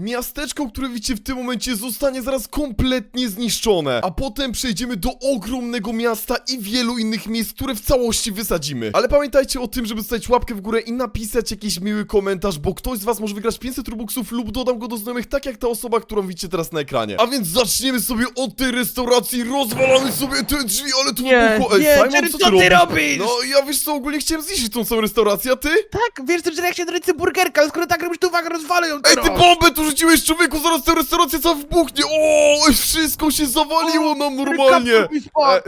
Miasteczko, które widzicie w tym momencie zostanie zaraz kompletnie zniszczone, a potem przejdziemy do ogromnego miasta i wielu innych miejsc, które w całości wysadzimy. Ale pamiętajcie o tym, żeby zostawić łapkę w górę i napisać jakiś miły komentarz, bo ktoś z was może wygrać 500 robuxów lub dodam go do znajomych, tak jak ta osoba, którą widzicie teraz na ekranie. A więc zaczniemy sobie od tej restauracji, rozwalamy sobie te drzwi, ale tu Nie, wybuchło. Ej, nie, Simon, Jerry, co co ty ty robisz? No, ja wiesz co, ogólnie chciałem zniszczyć tą całą restaurację, a ty? Tak, wiesz co, że jak się do burgerka, ale skoro tak robisz, to uwaga, rozwalę ją Ej, teraz. ty bombę tu rzuciłeś, człowieku, zaraz tę restaurację cała wybuchnie! O, wszystko się zawaliło nam normalnie! E,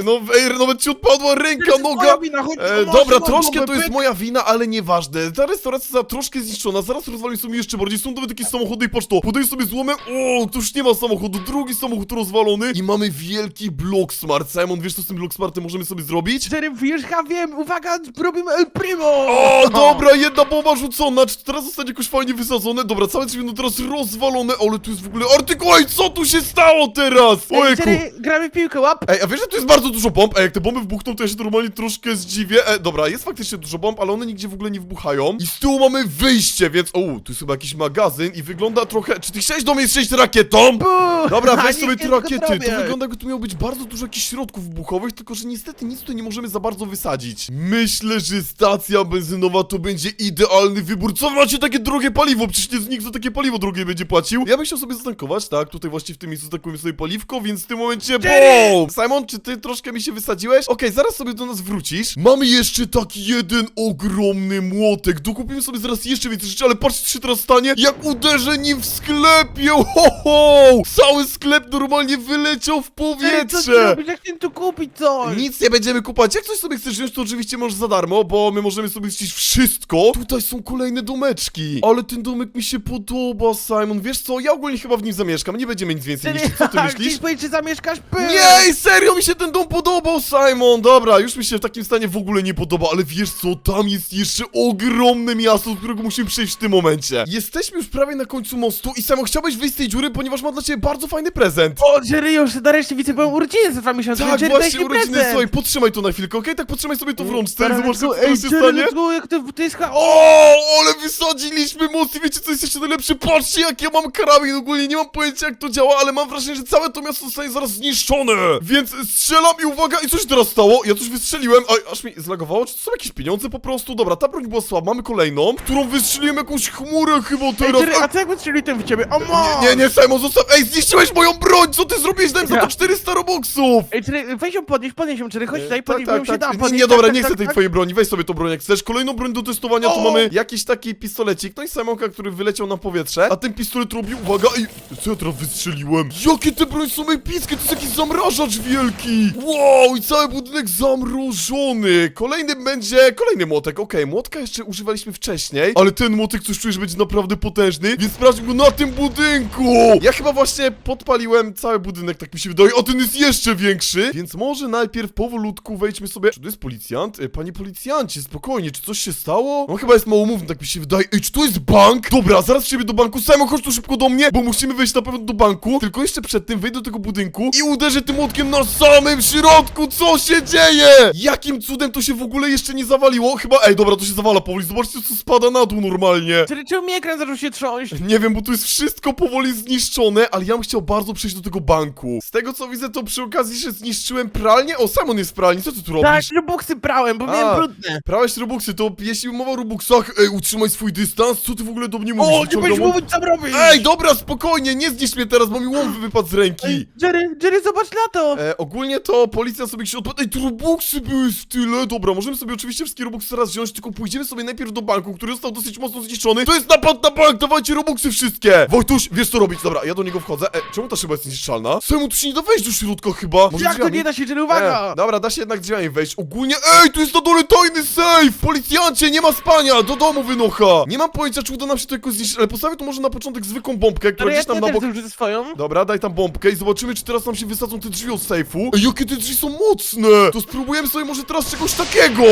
no, ej, nawet ci odpadła ręka, noga! E, dobra, troszkę to jest moja wina, ale nieważne. Ta restauracja została troszkę zniszczona, zaraz rozwalił sobie jeszcze bardziej. Są nawet takie samochody i patrz to. Podaję sobie złomem, o, tu już nie ma samochodu, drugi samochód rozwalony i mamy wielki blok smart. Simon, wiesz co z tym blok smartem możemy sobie zrobić? Jerry, wiesz, ja wiem, uwaga, robimy El Primo! O, dobra, jedna bomba rzucona, czy teraz zostanie jakoś fajnie wysadzone? Dobra, całe drzwi będą teraz rozwalone, ale tu jest w ogóle artykuł, co tu się stało teraz? Ej. Jerry, gramy w piłkę, łap! Ej, a wiesz, że tu jest bardzo dużo bomb? Ej, jak te bomby wybuchną, to ja się normalnie troszkę zdziwię. E, dobra, jest faktycznie dużo bomb, ale one nigdzie w ogóle nie wybuchają. I z tyłu mamy wyjście, więc... O, tu jest chyba jakiś magazyn i wygląda trochę... Czy ty chciałeś do mnie strzelić rakietą? Buu! Dobra, weź sobie te rakiety. To wygląda jakby tu miało być bardzo dużo jakichś środków wybuchowych, tylko że niestety nic tutaj nie możemy za bardzo wysadzić. Myślę, że stacja benzynowa to będzie idealny wybór. Co macie takie drogie paliwo? Przecież nie, za takie paliwo drogie będzie płacił. Ja bym chciał sobie zatankować, tak, tutaj właśnie w tym miejscu tankujemy sobie paliwko, więc w tym momencie! BOOM! Simon, czy ty troszkę mi się wysadziłeś? Okej, zaraz sobie do nas wrócisz. Mamy jeszcze taki jeden ogromny młotek. Dokupimy sobie zaraz jeszcze więcej rzeczy, ale patrzcie, się teraz stanie, jak uderzę nim w sklepie. Ho, ho! Cały sklep normalnie wyleciał w Jerry, co ty powietrze. robisz? Jak chcę tu kupić coś? Nic nie będziemy kupować. Jak coś sobie chcesz wziąć, to oczywiście możesz za darmo, bo my możemy sobie wziąć wszystko. Tutaj są kolejne domeczki. Ale ten domek mi się podoba, Simon. Wiesz co, ja ogólnie chyba w nim zamieszkam. Nie będziemy nic więcej Jerry, niszczyć. Co ty myślisz? Powiedzieć, czy zamieszkasz pył? Nie, serio mi się ten dom podobał, Simon! Dobra, już mi się w takim stanie w ogóle nie podoba, ale wiesz co, tam jest jeszcze ogromne miasto, do którego musimy przejść w tym momencie. Jesteśmy już prawie na końcu mostu i Simon, chciałbyś wyjść z tej dziury, ponieważ mam dla ciebie bardzo fajny prezent. O, Jerry, już nareszcie widzę, byłem urodziny za dwa miesiące, Tak, Jerry, daj właśnie mi urodziny, prezent. słuchaj, podtrzymaj to na chwilkę, okej? Tak podtrzymaj sobie to w rączce Dobra, zobaczymy, co go. się Ej, stanie. Jerry, let's go, jak to, to jest... O! O, ale wysadziliśmy most i wiecie co jest jeszcze najlepsze? Patrzcie jak ja mam karabin, ogólnie nie mam pojęcia jak to działa, ale mam wrażenie, że całe to miasto zostanie zaraz zniszczone. Więc strzelam i uwaga, i co się teraz stało? Ja coś wystrzeliłem, Oj, aż mi zlagowało, czy to są jakieś pieniądze po prostu? Dobra, ta broń była słaba, mamy kolejną, którą wystrzeliłem jakąś chmurę chyba Ej, teraz. Jerry, a co jakby strzelił ten w ciebie? O, mo! nie, nie, Simon, zostaw, ej, zniszczyłeś moją broń, co ty zrobiłeś? Dałem za to Ja. 400 robuxów. Ej, Jerry, weź ją podnieś, podnieś ją, Jerry, chodź tutaj, tak, podnieś, bo ją się da Nie, podnieść. nie, dobra, tak, nie tak, chcę tej tak, twojej broni, weź sobie tą broń jak chcesz. Kolejną broń do testowania to O! mamy jakiś taki pistolecik, no i Simonka, który wyleciał na powietrze, a ten pistolet robi, uwaga, ej, co ja teraz wystrzeliłem? Jakie te broń są epickie, to jest jakiś zamrażacz wielki! Wow, i cały budynek zamrożony! Kolejny będzie, kolejny młotek, okej, młotka jeszcze używaliśmy wcześniej, ale ten młotek coś czuję, że będzie naprawdę potężny, więc sprawdźmy go na tym budynku! Ja chyba właśnie podpaliłem cały budynek, tak mi się wydaje, a ten jest jeszcze większy, więc może najpierw powolutku wejdźmy sobie... Czy to jest policjant? E, Panie policjancie, spokojnie, czy coś się stało? On chyba jest małomówny, tak mi się wydaje. Ej, czy to jest bank? Dobra, zaraz przyjdę do banku. Simon, chodź tu szybko do mnie, bo musimy wejść na pewno do banku. Tylko jeszcze przed tym wejdę do tego budynku i uderzę tym młotkiem na samym środku. Co się dzieje? Jakim cudem to się w ogóle jeszcze nie zawaliło? Chyba, ej, dobra, to się zawala powoli. Zobaczcie, co spada na dół normalnie. Jerry, czemu mi ekran zaczął się trząść? Nie wiem, bo tu jest wszystko powoli zniszczone, ale ja bym chciał bardzo przejść do tego banku. Z tego co widzę, to przy okazji, że zniszczyłem pralnię. O, Simon jest w pralni, co ty tu Tak, robisz? robuxy brałem, bo A. miałem brudne. Prałeś Robuxy, to jeśli mowa o Robuxach, ej, utrzymaj swój dystans, co ty w ogóle do mnie mówisz? O, nie Wyciągam będziesz mówić, co robisz! Ej, dobra, spokojnie, nie zniszcz mnie teraz, bo mi łom wypadł z ręki. Ej, Jerry, Jerry, zobacz na to! E, ogólnie to policja sobie się odpadła. Ej, tu Robuxy były w tyle. Dobra, możemy sobie oczywiście wszystkie Robuxy teraz wziąć, tylko pójdziemy sobie najpierw do banku, który został dosyć mocno zniszczony. To jest napad na bank, dawajcie Robuxy wszystkie. Wojtuś, wiesz co robić, dobra, ja do niego wchodzę. E, czemu ta szyba jest niezniszczalna? Czemu tu się nie da wejść do środka chyba? Może Jak to drzwiami? nie da się, Jerry, uwaga! E, dobra, da się jednak drzwiami wejść. Ogólnie, ej, tu jest na dole tajny safe! Policjancie, nie ma spania! Do domu wynocha! Nie mam pojęcia, czy uda nam się to jakoś zniszczyć, ale postawię tu może na początek zwykłą bombkę, która Ale ja, gdzieś tam na też bok... swoją. Dobra, daj tam bombkę i zobaczymy, czy teraz nam się wysadzą te drzwi od sejfu. Ej, jakie te drzwi są mocne! To spróbujemy sobie może teraz czegoś takiego!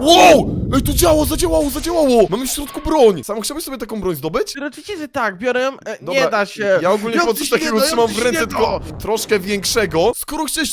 Wow! Ej, to działa, zadziałało, zadziałało! Mamy w środku broń! Sam chciałbyś sobie taką broń zdobyć? Oczywiście, że tak, biorę ją. E, Dobra, nie da się. Ja ogólnie Jak to coś się takiego da, trzymam jak w się ręce, nie tylko troszkę większego. Skoro chciałeś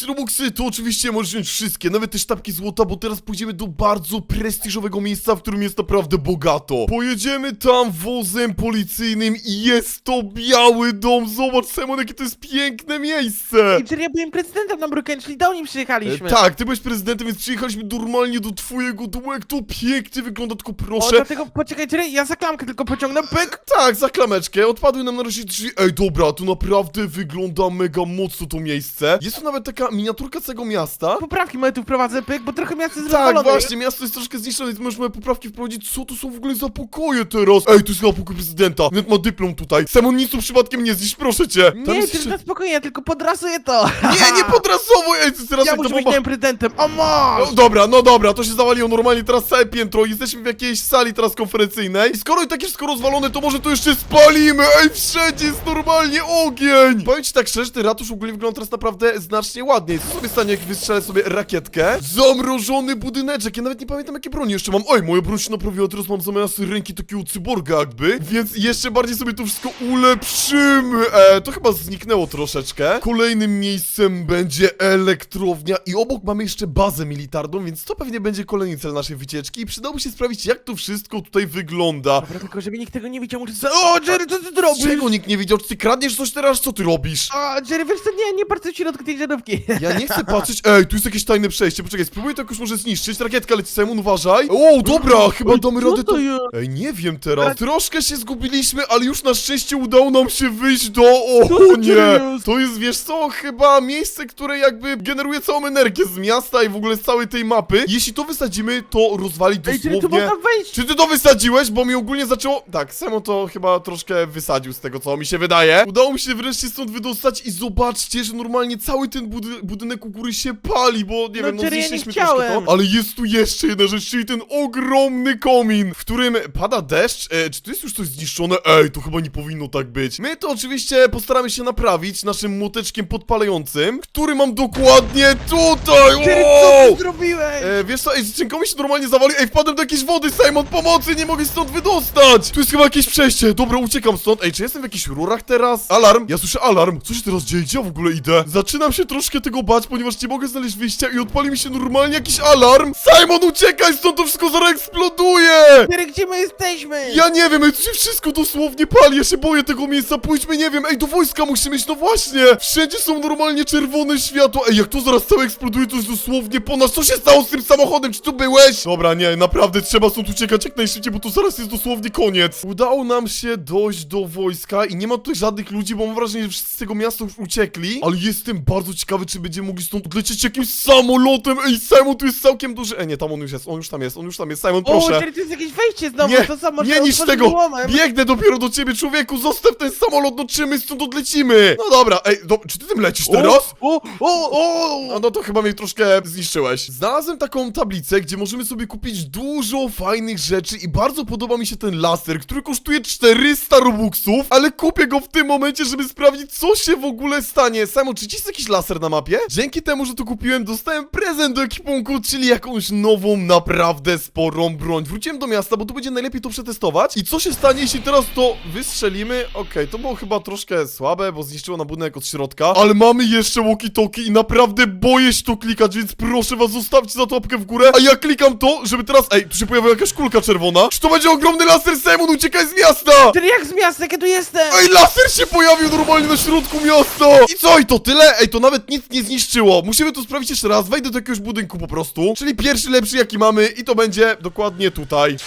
to oczywiście możesz wziąć wszystkie, nawet te sztabki złota, bo teraz pójdziemy do bardzo prestiżowego miejsca, w którym jest naprawdę bogato. Pojedziemy tam wozem policyjnym i jest to biały dom! Zobacz, Simon, jakie to jest piękne miejsce! I Jerry, ja byłem prezydentem na Brookhaven, czyli do nim E, przyjechaliśmy. tak, ty byłeś prezydentem, więc przyjechaliśmy normalnie do twojego domu, jak to pięknie wygląda, tylko O, proszę. dlatego poczekaj, Jerry, ja za klamkę tylko pociągnę, pyk. Tak, za klameczkę, odpadły nam na razie drzwi. Ej, dobra, tu naprawdę wygląda mega mocno to miejsce. Jest tu nawet taka miniaturka całego miasta. Poprawki moje tu wprowadzę, pyk, bo trochę miasto jest Tak, rozwalone. właśnie, miasto jest troszkę zniszczone, więc możemy poprawki wprowadzić. Co to są w ogóle za pokoje teraz? Ej, to jest chyba pokój prezydenta. Nawet ma dyplom tutaj. Simon, nic tu przypadkiem nie zniszcz, proszę cię. Tam Nie, jest Jerry, jeszcze... na spokojnie, ja tylko podrasuję to. Nie, nie podrasowo! Ej, to teraz Ja jak muszę być bomba... tym prezydentem, o masz! No dobra, no dobra, to się zawaliło normalnie teraz całe piętro. Jesteśmy w jakiejś sali teraz konferencyjnej. I skoro i takie wszystko rozwalone, to może to jeszcze spalimy! Ej, wszędzie jest normalnie ogień! Powiem ci tak szczerze, ten ratusz ogólnie wygląda teraz naprawdę znacznie ładniej. Co sobie stanie, jak wystrzelę sobie rakietkę? Zamrożony budyneczek, ja nawet nie pamiętam jakie broni jeszcze mam. Oj, moja broń się naprawiła, teraz mam zamiast ręki takiego cyborga jakby. Więc jeszcze bardziej sobie to wszystko ulepszymy. E, to chyba zniknęło troszeczkę. Kolejnym miejscem będzie elektrownia i obok mamy jeszcze bazę militarną, więc to pewnie będzie kolejny cel naszej wycieczki i przydałoby się sprawdzić, jak to wszystko tutaj wygląda. Dobra, tylko żeby nikt tego nie widział, muszę. O, Jerry, co ty robisz? Czego nikt nie widział? Czy ty kradniesz coś teraz? Co ty robisz? O, Jerry, wiesz co, nie, nie patrz w środku tej żarówki. Ja nie chcę patrzeć. Ej, tu jest jakieś tajne przejście. Poczekaj, spróbuję to jakoś może zniszczyć. Rakietka leci, Simon, uważaj. O, dobra, chyba damy Co radę to to... jest? Ej, nie wiem teraz. Ale- Troszkę się zgubiliśmy, ale już na szczęście udało nam się wyjść do... O, to nie! jest? To jest, wiesz co, chyba miejsce, które jakby generuje całą energię z miasta i w ogóle z całej tej mapy. Jeśli to wysadzimy, to rozwali Ej, Jerry, tu dosłownie... można wejść. Czy ty to wysadziłeś? Bo mi ogólnie zaczęło... Tak, Samo to chyba troszkę wysadził z tego, co mi się wydaje. Udało mi się wreszcie stąd wydostać i zobaczcie, że normalnie cały ten budy budynek u góry się pali, bo nie No, wiem, no Jerry, ja nie zniszczyliśmy troszkę chciałem. to. Ale jest tu jeszcze jedna rzecz, czyli ten ogromny komin, w którym pada deszcz. E, czy tu jest już coś zniszczone? Ej, to chyba nie powinno tak być. My to oczywiście postaramy się naprawić naszym młoteczkiem podpalającym, który mam dokładnie tutaj. Wow! co ty zrobiłeś? E, wiesz co, ej, mi się normalnie zawali, ej, wpadłem do jakiejś wody, Simon, pomocy, nie mogę stąd wydostać! Tu jest chyba jakieś przejście, dobra, uciekam stąd, ej, czy jestem w jakichś rurach teraz? Alarm, ja słyszę alarm, co się teraz dzieje, gdzie ja w ogóle idę? Zaczynam się troszkę tego bać, ponieważ nie mogę znaleźć wyjścia i odpali mi się normalnie jakiś alarm! Simon, uciekaj stąd, to wszystko zaraz eksploduje! Gdzie my jesteśmy? Ja nie wiem, ej, tu się wszystko dosłownie pali, ja się boję tego miejsca, pójdźmy, nie wiem, ej, do wojska musimy iść, no właśnie! Wszędzie są normalnie czerwone światła, ej, jak to zaraz całe eksploduje, to jest dosłownie po nas, co się stało z tym samochodem, czy tu byłeś? Dobra, nie, naprawdę, trzeba stąd uciekać jak najszybciej, bo tu zaraz jest dosłownie koniec. Udało nam się dojść do wojska i nie ma tutaj żadnych ludzi, bo mam wrażenie, że wszyscy z tego miasta już uciekli, ale jestem bardzo ciekawy, czy będziemy mogli stąd odlecieć jakimś samolotem, ej, Simon, tu jest całkiem duży, ej, nie, tam on już jest, on już tam jest, on już tam jest, Simon, O, proszę. Jerry, to jest jakieś wejście znowu, Nie, to samo, nie niż tego! Biegnę dopiero do ciebie, człowieku! Zostaw ten samolot, no czy my stąd odlecimy! No dobra, ej, do, czy ty tym lecisz teraz? O, o, o, No, no to chyba mnie troszkę zniszczyłeś. Znalazłem taką tablicę, gdzie możemy sobie kupić dużo fajnych rzeczy i bardzo podoba mi się ten laser, który kosztuje 400 robuxów, ale kupię go w tym momencie, żeby sprawdzić, co się w ogóle stanie. Samo, czy ci jest jakiś laser na mapie? Dzięki temu, że to kupiłem, dostałem prezent do ekipunku, czyli jakąś nową, naprawdę sporą broń. Wróciłem do miasta, bo tu będzie najlepiej to przetestować. I co się stanie, jeśli teraz to wystrzelimy? Okej, to było chyba troszkę słabe, bo zniszczyło na budynek od środka, ale mamy jeszcze walkie-talkie i naprawdę boję się to klikać, więc proszę was, zostawcie za to łapkę w górę, a ja klikam to, żeby teraz... Ej, tu się pojawiła jakaś kulka czerwona. Czy to będzie ogromny laser, Simon? Uciekaj z miasta! Jerry, jak z miasta, ja tu jestem? Ej, laser się pojawił normalnie na środku miasta! I co, i to tyle? Ej, to nawet nic nie zniszczyło. Musimy to sprawdzić jeszcze raz. Wejdę do jakiegoś budynku po prostu. Czyli pierwszy, lepszy jaki mamy i to będzie dokładnie tutaj.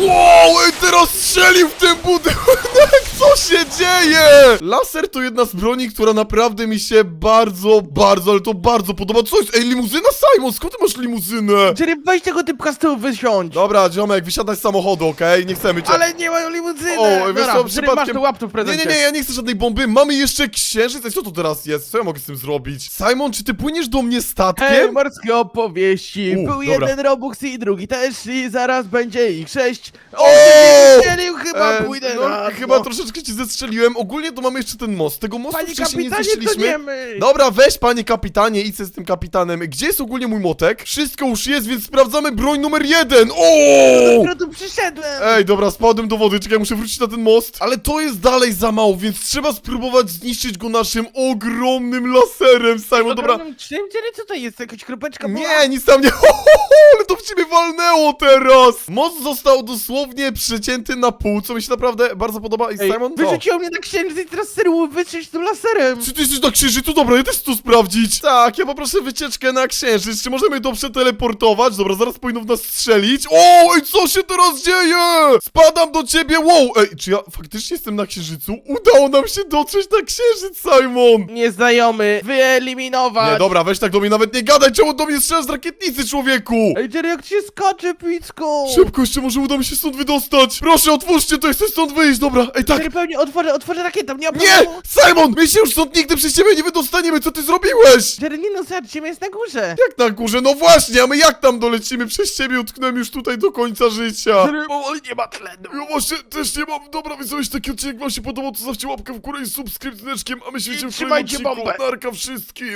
Wow, ej, teraz strzelił w ten budynek! Co się dzieje? Laser to jedna z broni, która naprawdę mi się bardzo, bardzo, ale to bardzo podoba. Co jest? Ej, limuzyna, Simon, skąd ty masz limuzynę? Jerry, weź tego typka z tyłu wysiądź. Dobra, ziomek, wysiadaj z samochodu, okej? Nie chcemy cię... Ale nie mają limuzyny. O, wiesz Dobra, co, Jerry, przypadkiem- masz to łap tu w Nie, prezencie. nie, nie, ja nie chcę żadnej bomby. Mamy jeszcze księżyc. Ej, co to teraz jest? Co ja mogę z tym zrobić? Simon, czy ty płyniesz do mnie Hej, statkiem? morskie opowieści. U, Był dobra. jeden Robux i drugi też i zaraz będzie ich sześć. O, O! nie chyba E, pójdę no, na chyba dno. Troszeczkę ci zestrzeliłem. Ogólnie to mamy jeszcze ten most. Tego mostu Panie wcześniej nie kapitanie, to zniszczyliśmy. nie my. Dobra, weź panie kapitanie, idź z tym kapitanem. Gdzie jest ogólnie mój motek? Wszystko już jest, więc sprawdzamy broń numer jeden. O! Dopiero tu przyszedłem. Ej, dobra, spadłem do wody, czekaj, muszę wrócić na ten most. Ale to jest dalej za mało, więc trzeba spróbować zniszczyć go naszym ogromnym laserem, Simon, dobra. Ogromnym Czym, Jerry, co to jest? Jakaś kropeczka była? Nie, nic tam nie. Ho, ho, ho, ale to w ciebie walnęło teraz! Most został dosłownie przecięty na pół, co mi się naprawdę bardzo podoba. I Ej, Simon, Co? Wyrzuciło mnie na księżyc i teraz serio wystrzelić tym laserem. Czy ty jesteś na księżycu? Dobra, ja też chcę to sprawdzić. Tak, ja poproszę wycieczkę na księżyc. Czy możemy to przeteleportować? Dobra, zaraz powinno w nas strzelić. O, ej, co się teraz dzieje? Spadam do ciebie, wow. Ej, czy ja faktycznie jestem na księżycu? Udało nam się dotrzeć na księżyc, Simon. Nieznajomy, wyeliminować. Nie, dobra, weź tak do mnie nawet nie gadaj. Czemu do mnie strzelasz z rakietnicy, człowieku? Ej, Jerry, jak ci się skacze, Picku. Szybko, jeszcze może uda mi się stąd wydostać. Proszę, otwórzcie to, ja chcę stąd wyjść. Dobra, ej, tak. Pewnie otworzę, otworzę rakietę, nie ma Nie! problemu. Simon! My się już stąd nigdy przez ciebie nie wydostaniemy, co ty zrobiłeś? Jerry, nie no, zobacz, ziemia jest na górze. Jak na górze? No właśnie, a my jak tam dolecimy? Przez ciebie utknąłem już tutaj do końca życia. Jerry, powoli nie ma tlenu. Ja właśnie też nie mam. Dobra, więc jeśli taki odcinek wam się podobał, to zostawcie łapkę w górę i subskrypcję, a my się widzimy w kolejnym trzymajcie odcinku. bombę. Narka wszystkim!